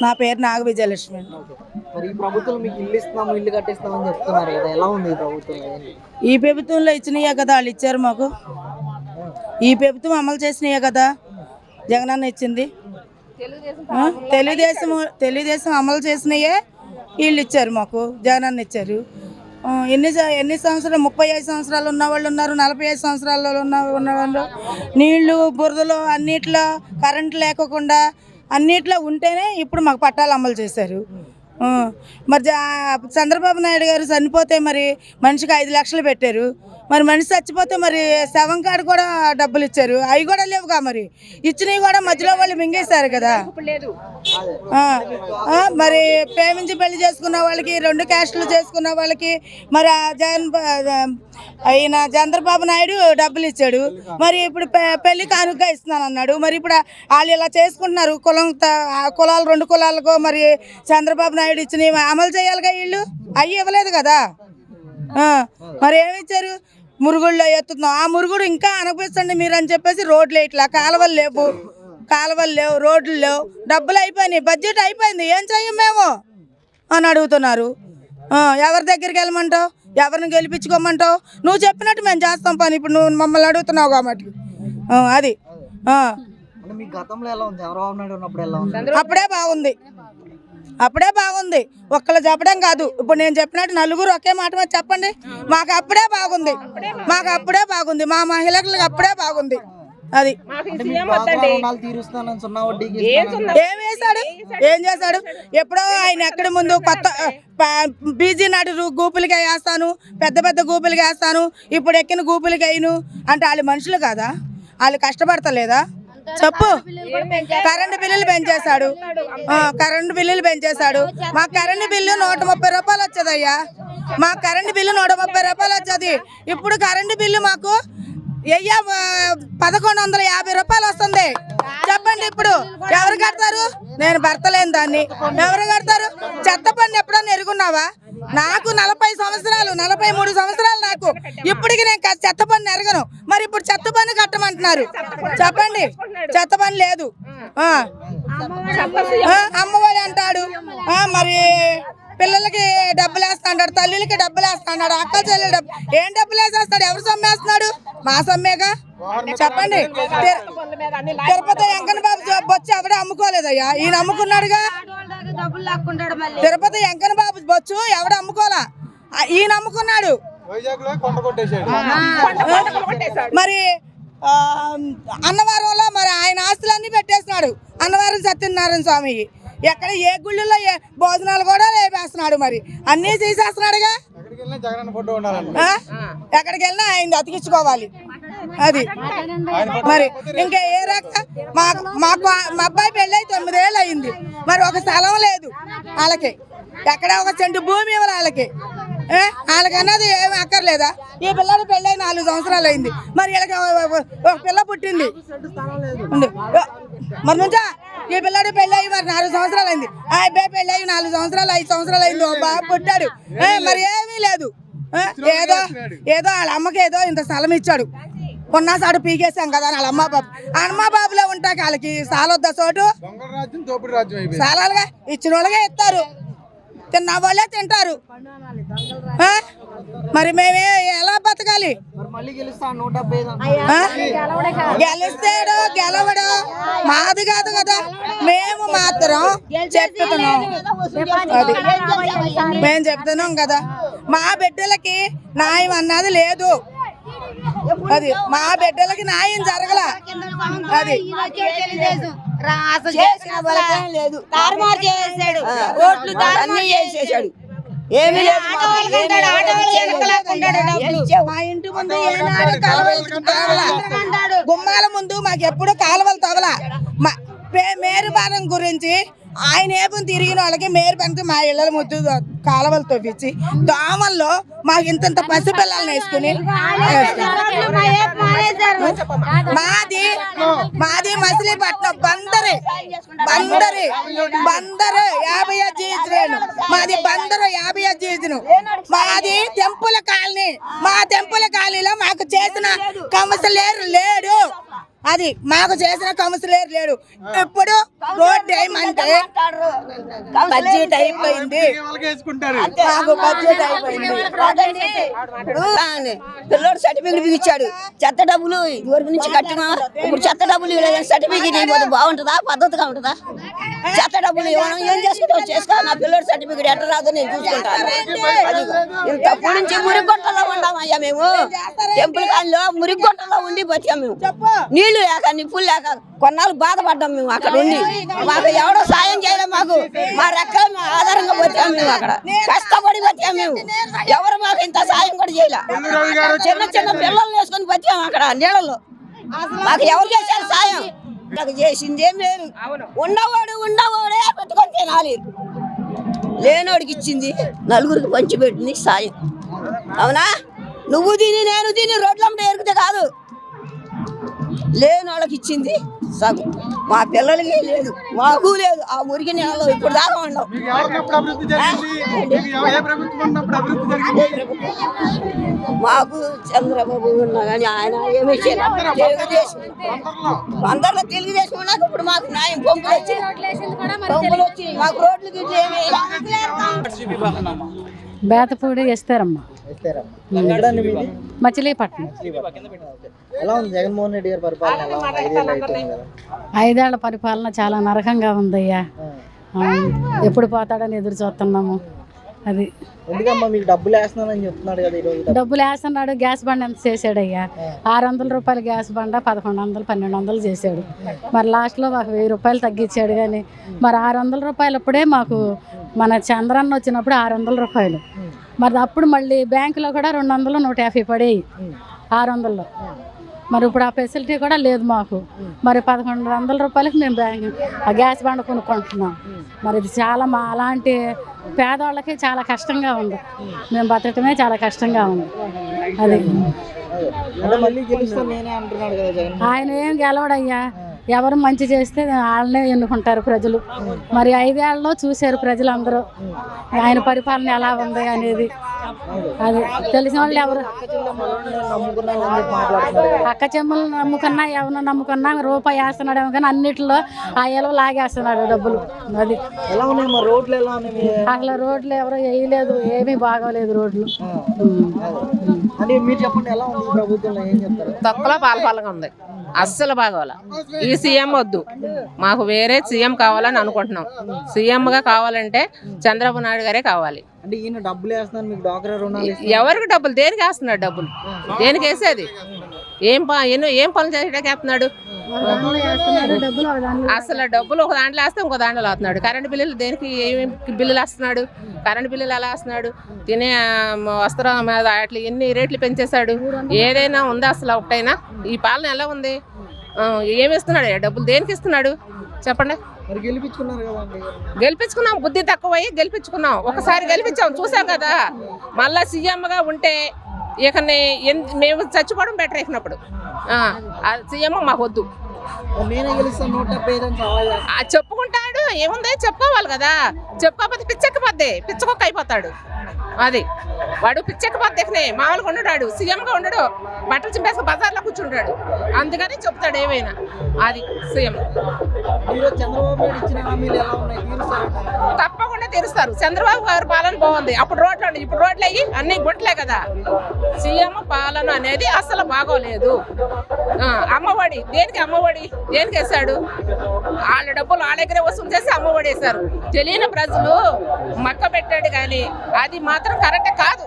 నా పేరు నాగ విజయలక్ష్మి. మరి ఈ ప్రభుత్వం మీకు ఇల్లు ఇస్తున్నాము ఇల్లు కట్టిస్తామని చెప్తున్నారు కదా ఎలా ఉంది ఈ ప్రభుత్వం ఏంటి? ఈ ప్రభుత్వంలో ఇచ్చినాయే కదా వాళ్ళు ఇచ్చారు మాకు ఈ ప్రభుత్వం అమలు చేసినాయే కదా జగనన్న ఇచ్చింది? తెలుగుదేశం తెలుగుదేశం అమలు చేసినాయే వీళ్ళు ఇచ్చారు మాకు జగనన్న ఇచ్చారు ఎన్ని ఎన్ని సంవత్సరాలు ముప్పై ఐదు సంవత్సరాలు ఉన్న వాళ్ళు ఉన్నారు నలభై ఐదు సంవత్సరాలు ఉన్న ఉన్నవాళ్ళు నీళ్ళు బురదలు అన్నిట్లో కరెంట్ లేకోకుండా అన్నిట్లో ఉంటేనే ఇప్పుడు మాకు పట్టాలు అమలు చేశారు. మరి జా- చంద్రబాబు నాయుడు గారు చనిపోతే మరి మనిషికి ఐదు లక్షలు పెట్టారు. మరి మనిషి చచ్చిపోతే మరి శవం కాడ కూడా డబ్బులు ఇచ్చారు. అవి కూడా లేవుగా మరి. ఇచ్చినవి కూడా మధ్యలో వాళ్ళు మింగేశారు కదా. మరి ప్రేమించి పెళ్ళి చేసుకున్న వాళ్ళకి రెండు క్యాస్టులు చేసుకున్న వాళ్ళకి మరి జగన్ బ- అయిన చంద్రబాబు నాయుడు డబ్బులు ఇచ్చాడు. మరి ఇప్పుడు పె- పెళ్ళి కానుగ్గా ఇస్తున్నాను అన్నాడు. మరి ఇప్పుడు వాళ్ళు ఇలా చేసుకుంటున్నారు. కులం కులాలు రెండు కులాలకు మరి చంద్రబాబు నాయుడు ఇచ్చినవి అమలు చేయాలిగా వీళ్ళు? అవి ఇవ్వలేదు కదా. మరి ఏమి ఇచ్చారు? మురుగుళ్ళు ఎత్తుతున్నాం. ఆ మురుగుడు ఇంకా అనిపిస్తుంది మీరు అని చెప్పేసి రోడ్లు ఇట్లా కాలువలు లేవు. కాలువలు లేవు రోడ్లు లేవు. డబ్బులు అయిపోయినాయి బడ్జెట్ అయిపోయింది. ఏం చెయ్యం మేము? అని అడుగుతున్నారు. ఎవరి దగ్గరికి వెళ్ళమంటావు? ఎవరిని గెలిపించుకోమంటావు? నువ్వు చెప్పినట్టు మేము చేస్తాం పని. ఇప్పుడు నువ్వు మమ్మల్ని అడుగుతున్నావు కాబట్టి. అది. అప్పుడే బాగుంది. అప్పుడే బాగుంది. ఒక్కళ్ళు చెప్పడం కాదు. ఇప్పుడు నేను చెప్పినట్టు నలుగురు ఒకే మాట మీద చెప్పండి. మాకు అప్పుడే బాగుంది. మాకు అప్పుడే బాగుంది. మా మహిళలకు అప్పుడే బాగుంది. అది. ఏం వేశాడు ఏం చేశాడు? ఎప్పుడో ఆయన ఎక్కడి ముందు కొత్త బీజీ నాటి రు- గూపులకి వేస్తాను. పెద్ద పెద్ద గూపులకి వేస్తాను. ఇప్పుడు ఎక్కిన గూపులకి వేయను. అంటే వాళ్ళు మనుషులు కాదా? వాళ్ళు కష్టపడతలేదా? చెప్పు. కరెంటు బిల్లులు పెంచేశాడు. కరెంటు బిల్లులు పెంచేశాడు. మా కరెంటు బిల్లు నూట ముప్పై రూపాయలు వచ్చేదయ్యా. మా కరెంటు బిల్లు నూట ముప్పై రూపాయలు వచ్చేది. ఇప్పుడు కరెంటు బిల్లు మాకు వెయ్యి పదకొండు వందల యాభై రూపాయలు వస్తుంది. చెప్పండి ఇప్పుడు. ఎవరు కడతారు? నేను భర్తలేని దాన్ని. ఎవరు కడతారు? చెత్త పన్ను ఎప్పుడన్నా ఎరుగున్నావా? నాకు నలభై సంవత్సరాలు నలభై మూడు సంవత్సరాలు నాకు. ఇప్పటికి నేను చెత్త పన్ను ఎరగను. మరి ఇప్పుడు చెత్త పన్ను కట్టమంటున్నారు. చెప్పండి. చెత్త పన్ను లేదు. అమ్మఒడి అంటాడు. మరి పిల్లలకి డబ్బులు వేస్తా అంటాడు తల్లులకి డబ్బులు వేస్తా అన్నాడు అక్క చెల్లెలు డబ్బు ఏం డబ్బులు వేసేస్తాడు ఎవరు సొమ్మేస్తున్నాడు? మా సొమ్మేగా? చెప్పండి. తిరు- తిరుపతి వెంకన్న బాబు జబ్బు వచ్చి ఎవడే అమ్ముకోలేదయ్యా? ఈయన అమ్ముకున్నాడుగా? తిరుపతి వెంకన్న బాబు బొచ్చు ఎవడు అమ్ముకోలా? ఈయన అమ్ముకున్నాడు. మరి అన్నవరంలో మరి ఆయన ఆస్తులన్నీ పెట్టేస్తున్నాడు. అన్నవరం సత్యనారాయణ స్వామికి. ఎక్కడ ఏ గుళ్ళలో ఏ భోజనాలు కూడా లేపేస్తున్నాడు మరి. అన్నీ తీసేస్తున్నాడుగా? ఆ? ఎక్కడికి వెళ్ళినా ఆయన అతికించుకోవాలి. అది. మరి ఇంకా ఏ రక మాకు మాకు మా అబ్బాయి పెళ్ళి తొమ్మిదేళ్ళు అయింది. మరి ఒక స్థలం లేదు వాళ్ళకి. ఎక్కడ ఒక సెంటు భూమి ఇవ్వాలి వాళ్ళకి. ఏ? వాళ్ళకి అన్నది ఏమి అక్కర్లేదా? ఈ పిల్లడి పెళ్ళి నాలుగు సంవత్సరాలు అయింది. మరి వీళ్ళకి ఒక- పిల్ల పుట్టింది. మరి నుంచా? ఈ పిల్లడి పెళ్ళి అయ్యి మరి నాలుగు సంవత్సరాలు అయింది. ఆ అబ్బాయి పెళ్ళి అయ్యి నాలుగు సంవత్సరాలు ఐదు సంవత్సరాలు అయింది. ఓ బాబు పుట్టాడు. మరి ఏమీ లేదు. ఏదో ఏదో వాళ్ళ అమ్మకి ఏదో ఇంత స్థలం ఇచ్చాడు. కొన్నాసాడు పీకేసాం కదా వాళ్ళ అమ్మ బాబు. అమ్మ బాబులో ఉంటాక వాళ్ళకి సాలొద్ద చోటు? సాలాలుగా ఇచ్చిన వాళ్ళకే ఇస్తారు. తిన్న వాళ్ళే తింటారు? మరి మేమే ఎలా బతకాలి? గెలిస్తాడు గెలవడు. మాది కాదు కదా. మేము మాత్రం చెప్తున్నాం. అది. మేము చెప్తున్నాం కదా. మా బిడ్డలకి న్యాయం అన్నది లేదు. అది. మా బిడ్డలకి న్యాయం జరగల. అది. లేదు. తారుమారు చేసాడు ఓట్లు అన్ని చేసేసాడు. ఏమి మా ఇంటి ముందు. గుమ్మాల ముందు మాకు ఎప్పుడు కాలువలు పే- మేరు భారం గురించి ఆయన ఏపం తిరిగిన వాళ్ళకి మేరు పెంచి మా ఇళ్ళ ముద్దు కాలువలు తవ్వించి దోమల్లో మాకు ఇంత పసిపిల్లల్ని వేసుకుని మాది మాది మచిలీపట్నం బందరే. బందరే. బందరు. యాభై జీజను మాది బందరు యాభై జీజను మాది తెంపుల కాలనీ. మా తెంపుల కాలనీలో మాకు చేసిన కమసలేరు లేడు. అది మాకు చేసిన కౌన్సిలర్ లేడు. ఇప్పుడు రోడ్ ఏమంటే బడ్జెట్ అయిపోయింది. వాళ్ళకి వేసుకుంటారు? మాకు బడ్జెట్ అయిపోయింది. పిల్లోడు సర్టిఫికెట్ ఇచ్చాడు చెత్త డబ్బులు నుంచి కట్టినా. ఇప్పుడు చెత్త డబ్బులు ఇవ్వలేదు సర్టిఫికెట్ ఇవ్వదు బాగుంటుందా? పద్ధతిగా ఉంటుందా? చెత్త డబ్బులు ఇవ్వడం ఏం చేసుకుంటావు? చేసుకో. నా పిల్లోడు సర్టిఫికెట్ ఎట్ట రాదో నేను చూసుకుంటాను. అది. ఇంతప్పుడు నుంచి మురిగొట్టలో ఉన్నాం అయ్యా మేము టెంపుల్ కాల్లో మురిగొట్టలో ఉండి బతికాం మేము నీళ్ళు లేక నిప్పులు లేక కొన్నాళ్ళు బాధపడ్డాం మేము అక్కడ ఉండి. మాకు ఎవడో సాయం చేయలేదు మాకు. మా రెక్క మా ఆధారంగా బతికాం మేము అక్కడ. కష్టపడి బతికాం మేము. ఎవరు మాకు ఇంత సాయం కూడా చేయలే. చిన్న చిన్న పిల్లలు వేసుకొని బతికాం అక్కడ నీళ్ళలో. మాకు ఎవరు చేశారు సాయం? నాకు చేసింది ఏం లేదు ఉన్నవాడు ఉన్నవాడే పెట్టుకొని తినాలి. లేనోడికి ఇచ్చింది. నలుగురికి పంచిపెట్టింది సాయం. అవునా? నువ్వు తిని నేను తిని రోడ్లమ్మట ఎరిగితే కాదు. లేని వాళ్ళకి ఇచ్చింది సగం. మా పిల్లలకి లేదు మాకు లేదు. ఆ మురికి నెలలో ఇప్పుడు దాకా ఉండవు. మీకు చంద్రబాబు ఉన్నా కానీ ఆయన ఏమీ తెలుగుదేశం. అందరిలో. తెలుగుదేశం ఉన్నాక ఇప్పుడు మాకు న్యాయం. పంపులు వచ్చి పంపులు వచ్చి మాకు రోడ్లు గిట్లు ఏమీ బేతపూడి మీది మచిలీపట్నం. ఎలా ఉంది జగన్మోహన్ రెడ్డి గారి పరిపాలన? ఐదేళ్ళ పరిపాలన చాలా నరకంగా ఉందయ్యా. ఎప్పుడు పోతాడని ఎదురు చూస్తున్నాము. అది. ఎందుకమ్మా మీకు డబ్బులు వేస్తున్నానని చెప్తున్నాడు కదా ఈరోజు డబ్బులు వేస్తున్నాడు గ్యాస్ బండ్ ఎంత చేసాడయ్యా ఆరు వందల రూపాయలు గ్యాస్ బండ పదకొండు వందలు పన్నెండు వందలు చేశాడు. మరి లాస్ట్లో మాకు వెయ్యి రూపాయలు తగ్గించాడు కానీ మరి ఆరు వందల రూపాయలు అప్పుడే మాకు మన చంద్రన్న వచ్చినప్పుడు ఆరు వందల రూపాయలు. మరి అప్పుడు మళ్ళీ బ్యాంకులో కూడా రెండు వందలు నూట యాభై పడేవి ఆరు వందల్లో మరి ఇప్పుడు ఆ ఫెసిలిటీ కూడా లేదు మాకు. మరి పదకొండు వందల రూపాయలకి మేము బ్యాంక్ ఆ గ్యాస్ బండ కొనుక్కుంటున్నాం. మరి ఇది చాలా మా అలాంటి పేదవాళ్ళకి చాలా కష్టంగా ఉంది. మేము బతకటమే చాలా కష్టంగా ఉంది. అది. ఆయన ఏం గెలవడయ్యా? ఎవరు మంచి చేస్తే వాళ్ళనే ఎన్నుకుంటారు ప్రజలు. మరి ఐదేళ్ళలో చూశారు ప్రజలందరూ. ఆయన పరిపాలన ఎలా ఉంది అనేది. అది తెలిసిన వాళ్ళు ఎవరు? అక్క చెమ్మలు నమ్ముకున్నా ఎవరిని నమ్ముకున్నా రూపాయి వేస్తున్నాడేమో కానీ అన్నిటిలో ఆ ఎలవ లాగేస్తున్నాడు డబ్బులు. అది. అసలు రోడ్లు ఎవరు వేయలేదు ఏమీ బాగోలేదు రోడ్లు. తొక్కలో పాలపాలగా ఉంది. అస్సలు బాగోల. ఈ సీఎం వద్దు. మాకు వేరే సీఎం కావాలని అనుకుంటున్నాం. సీఎంగా కావాలంటే చంద్రబాబు నాయుడు గారే కావాలి. అంటే ఈయన డబ్బులు వేస్తున్నాను మీకు డాక్టర్ రుణాలు ఇస్తున్నాను. ఎవరికి డబ్బులు? దేనికి వేస్తున్నాడు డబ్బులు? దేనికి వేసేది? ఏం ప ఎన్నో ఏం పనులు చేసేటానికి వేస్తున్నాడు? అసలు డబ్బులు ఒక దాంట్లో వేస్తే ఇంకో దాంట్లో వేస్తున్నాడు కరెంట్ బిల్లులు దేనికి ఏమి బిల్లులు వేస్తున్నాడు కరెంట్ బిల్లులు ఎలా వేస్తున్నాడు తినే వస్త్రం మీద అట్లా ఎన్ని రేట్లు పెంచేశాడు? ఏదైనా ఉందా అసలు ఒకటైనా? ఈ పాలన ఎలా ఉంది? ఏమి ఇస్తున్నాడు డబ్బులు దేనికి ఇస్తున్నాడు? చెప్పండి. గెలిపించుకున్నాం బుద్ధి తక్కువయ్యి గెలిపించుకున్నాం. ఒకసారి గెలిపించాం చూసాం కదా. మళ్ళా సీఎంగా ఉంటే ఎన్- మేము చచ్చిపోవడం బెటర్ ఇచ్చినప్పుడు సీఎం మాకు వద్దు. చెప్పుకుంటాడు ఏముంది చెప్పుకోవాలి కదా. చెప్పుకోకపోతే పిచ్చెక్కిపోద్ది పిచ్చకొక్క అయిపోతాడు. అది. వాడు పిచ్చెక్కిపోద్ది మామూలుగా ఉండడాడు. సీఎంగా ఉండడు. బట్టలు చింపేసి బజార్లో కూర్చుంటాడు. అందుకని చెప్తాడు ఏమైనా. అది సీఎం? తప్పకుండా తెరుస్తారు. చంద్రబాబు గారి పాలన బాగుంది. అప్పుడు రోడ్లు ఉండే ఇప్పుడు రోడ్లు అయ్యి అన్ని గుంటలే కదా. సీఎం పాలన అనేది అసలు బాగోలేదు. ఆ, అమ్మఒడి. దేనికి అమ్మఒడి? దేనికి వేశాడు? వాళ్ళ డబ్బులు వాళ్ళ దగ్గరే వసూలు చేసి అమ్మఒడి వేశారు. తెలియని ప్రజలు మక్క పెట్టాడు కానీ అది మాత్రం కరెక్ట్ కాదు.